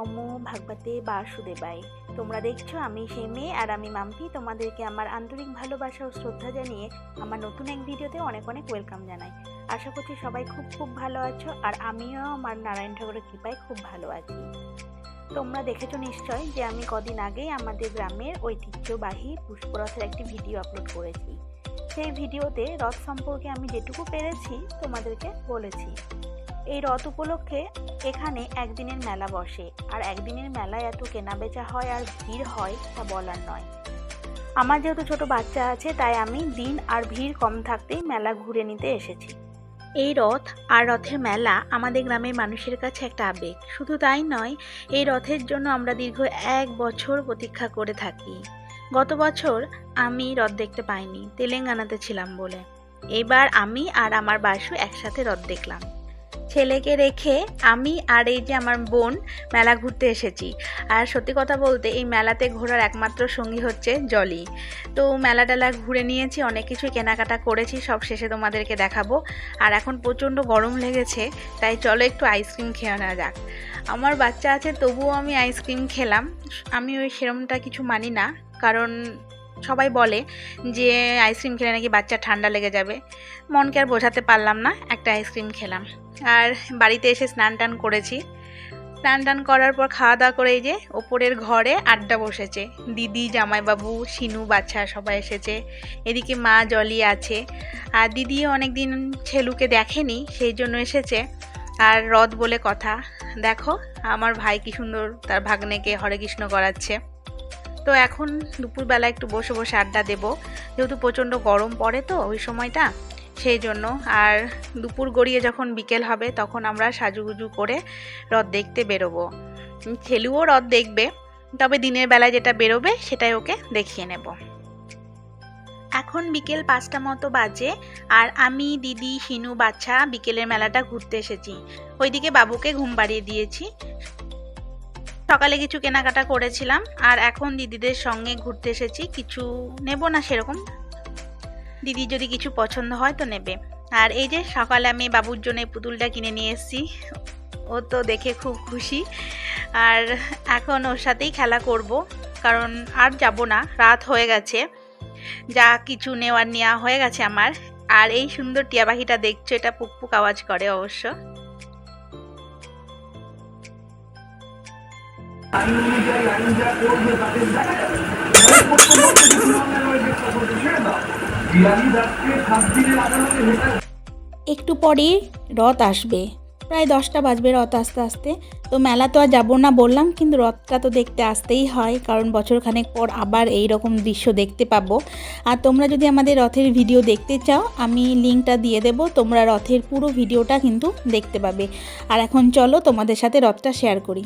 নমো ভাগবতে বাসুদেবাই তোমরা দেখছ, আমি সেই মেয়ে আর আমি মাম্পি। তোমাদেরকে আমার আন্তরিক ভালোবাসা ও শ্রদ্ধা জানিয়ে আমার নতুন এক ভিডিওতে অনেক অনেক ওয়েলকাম জানাই। আশা করছি সবাই খুব খুব ভালো আছো আর আমিও আমার নারায়ণ ঠাকুরের কৃপায় খুব ভালো আছি। তোমরা দেখেছ নিশ্চয় যে আমি কদিন আগেই আমাদের গ্রামের ঐতিহ্যবাহী পুষ্পরথের একটি ভিডিও আপলোড করেছি। সেই ভিডিওতে রথ সম্পর্কে আমি যেটুকু পেরেছি তোমাদেরকে বলেছি। এই রথ উপলক্ষে এখানে একদিনের মেলা বসে। আর একদিনের মেলায় এত কেনাবেচা হয় আর ভিড় হয় তা বলার নয়। আমার যেহেতু ছোট বাচ্চা আছে, তাই আমি দিন আর ভিড় কম থাকতেই মেলা ঘুরে নিতে এসেছি। এই রথ আর রথের মেলা আমাদের গ্রামের মানুষের কাছে একটা আবেগ। শুধু তাই নয়, এই রথের জন্য আমরা দীর্ঘ এক বছর প্রতীক্ষা করে থাকি। গত বছর আমি রথ দেখতে পাইনি, তেলেঙ্গানাতে ছিলাম বলে। এবার আমি আর আমার বাসু একসাথে রথ দেখলাম। ছেলেকে রেখে আমি আর এই যে আমার বোন মেলা ঘুরতে এসেছি। আর সত্যি কথা বলতে এই মেলাতে ঘোরার একমাত্র সঙ্গী হচ্ছে জলি। তো মেলা টেলা ঘুরে নিয়েছি, অনেক কিছু কেনাকাটা করেছি, সব শেষে তোমাদেরকে দেখাবো। আর এখন প্রচণ্ড গরম লেগেছে, তাই চলো একটু আইসক্রিম খেয়ে নেওয়া যাক। আমার বাচ্চা আছে, তবুও আমি আইসক্রিম খেলাম। আমি ওই সেরমটা কিছু মানি না, কারণ সবাই বলে যে আইসক্রিম খেলে নাকি বাচ্চা ঠান্ডা লেগে যাবে। মনকে আর বোঝাতে পারলাম না, একটা আইসক্রিম খেলাম। আর বাড়িতে এসে স্নান টান করেছি। স্নান টান করার পর খাওয়া দাওয়া করে যে ওপরের ঘরে আড্ডা বসেছে। দিদি, জামাইবাবু শিনু বাচ্চা সবাই এসেছে। এদিকে মা জলি আছে। আর দিদিও অনেক দিন ছেলুকে দেখেনি, সেই জন্য এসেছে। আর রথ বলে কথা। দেখো, আমার ভাই কি সুন্দর তার ভাগ্নেকে হরে কৃষ্ণ করাচ্ছে। তো এখন দুপুরবেলা একটু বসে বসে আড্ডা দেব। যেহেতু প্রচণ্ড গরম পড়ে তো ওই সময়টা, সেই জন্য। আর দুপুর গড়িয়ে যখন বিকেল হবে, তখন আমরা সাজুগুজু করে রথ দেখতে বেরোবো। ছেলুও রথ দেখবে, তবে দিনের বেলায় যেটা বেরোবে, সেটাই ওকে দেখিয়ে নেব। এখন বিকেল পাঁচটা মতো বাজে, আর আমি, দিদি, শিনু, বাচ্চা বিকেলের মেলাটা ঘুরতে এসেছি। ওইদিকে বাবুকে ঘুম পাড়িয়ে দিয়েছি। সকালে কিছু কেনাকাটা করেছিলাম, আর এখন দিদিদের সঙ্গে ঘুরতে এসেছি। কিছু নেব না সেরকম। দিদি যদি কিছু পছন্দ হয় তো নেবে। আর এই যে সকালে আমি বাবুর জন্য পুতুলটা কিনে নিয়ে এসেছি, ও তো দেখে খুব খুশি। আর এখন ওর সাথেই খেলা করব, কারণ আর যাব না, রাত হয়ে গেছে। যা কিছু নেওয়ার নেওয়া হয়ে গেছে আমার। আর এই সুন্দর টিয়া পাখিটা দেখছ, এটা পুকপুক আওয়াজ করে অবশ্য। একটু পরেই রথ আসবে। প্রায় দশটা বাজবে রথ আস্তে আসতে। তো মেলা তো আর যাব না বললাম, কিন্তু রথটা তো দেখতে আসতেই হয়, কারণ বছরখানেক পর আবার এই রকম দৃশ্য দেখতে পাবো। আর তোমরা যদি আমাদের রথের ভিডিও দেখতে চাও, আমি লিঙ্কটা দিয়ে দেবো, তোমরা রথের পুরো ভিডিওটা কিন্তু দেখতে পাবে। আর এখন চলো তোমাদের সাথে রথটা শেয়ার করি।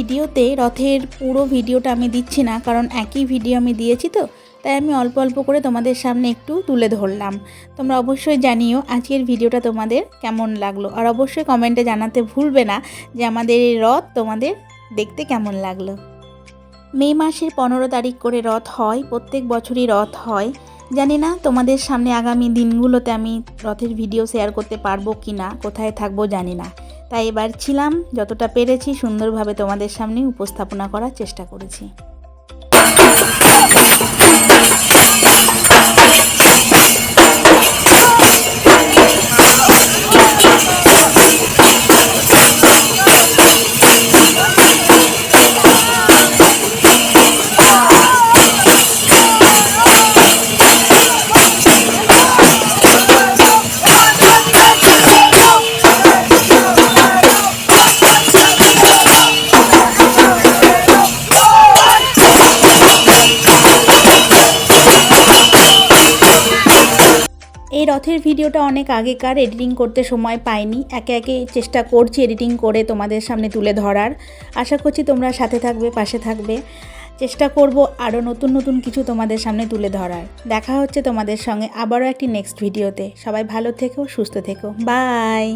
ভিডিওতে রথের পুরো ভিডিওটা আমি দিচ্ছি না, কারণ একই ভিডিও আমি দিয়েছি তো, তাই আমি অল্প অল্প করে তোমাদের সামনে একটু তুলে ধরলাম। তোমরা অবশ্যই জানিও আজকের ভিডিওটা তোমাদের কেমন লাগল, আর অবশ্যই কমেন্টে জানাতে ভুলবে না যে আমাদের এই রথ তোমাদের দেখতে কেমন লাগল। মে মাসের পনেরো তারিখ করে রথ হয়, প্রত্যেক বছরই রথ হয়। জানি না তোমাদের সামনে আগামী দিনগুলোতে আমি রথের ভিডিও শেয়ার করতে পারব কি না কোথায় থাকব জানি না। তাই এবার ছিলাম যতটা পেরেছি সুন্দরভাবে তোমাদের সামনে উপস্থাপনা করার চেষ্টা করেছি। রথের ভিডিওটা অনেক আগেকার এডিটিং করতে সময় পাইনি। একে একে চেষ্টা করছি এডিটিং করে তোমাদের সামনে তুলে ধরার। আশা করছি তোমরা সাথে থাকবে, পাশে থাকবে। চেষ্টা করব আরও নতুন নতুন কিছু তোমাদের সামনে তুলে ধরার। দেখা হচ্ছে তোমাদের সঙ্গে আবারও একটি নেক্সট ভিডিওতে সবাই ভালো থেকো, সুস্থ থেকো। বাই